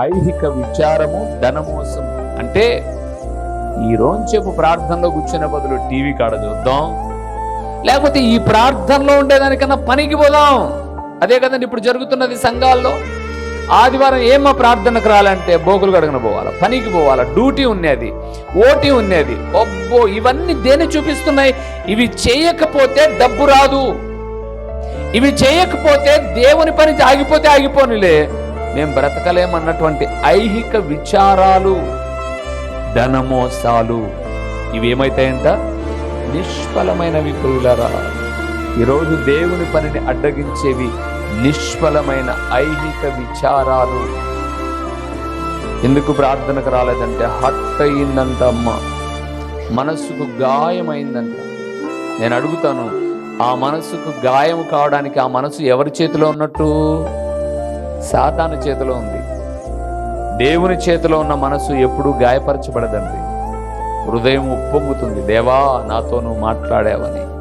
ఐహిక విచారము ధనమోసం అంటే ఈ రోజు ప్రార్థనలో కూర్చునే బదులు టీవీ కాడ చూద్దాం. లేకపోతే ఈ ప్రార్థనలో ఉండేదానికన్నా పనికి పోదాం. అదే కదండి ఇప్పుడు జరుగుతున్నది సంఘాల్లో. ఆదివారం ఏమో ప్రార్థనకు రాలంటే బోకులు కడగన పోవాలా? పనికి పోవాలా? డ్యూటీ ఉన్నది ఓటీ ఉన్నది ఒబ్బో ఇవన్నీ దేని చూపిస్తున్నాయి? ఇవి చేయకపోతే డబ్బు రాదు. ఇవి చేయకపోతే దేవుని పని ఆగిపోతే ఆగిపోనిలే. మేము బ్రతకలేమన్నటువంటి ఐహిక విచారాలు ధనమోసాలు ఇవేమైతాయంట? నిష్ఫలమైనవి ప్రియులరా. ఈరోజు దేవుని పనిని అడ్డగించేవి నిష్ఫలమైన ఐహిక విచారాలు. ఎందుకు ప్రార్థనకు రాలేదంటే హట్ అయిందంట అమ్మ మనస్సుకు గాయమైందంట. నేను అడుగుతాను ఆ మనస్సుకు గాయం కావడానికి ఆ మనసు ఎవరి చేతిలో ఉన్నట్టు? సాతాను చేతిలో ఉంది. దేవుని చేతిలో ఉన్న మనసు ఎప్పుడూ గాయపరచబడదండి. హృదయం ఉప్పొంగుతుంది. దేవా నాతో నువ్వు మాట్లాడావని.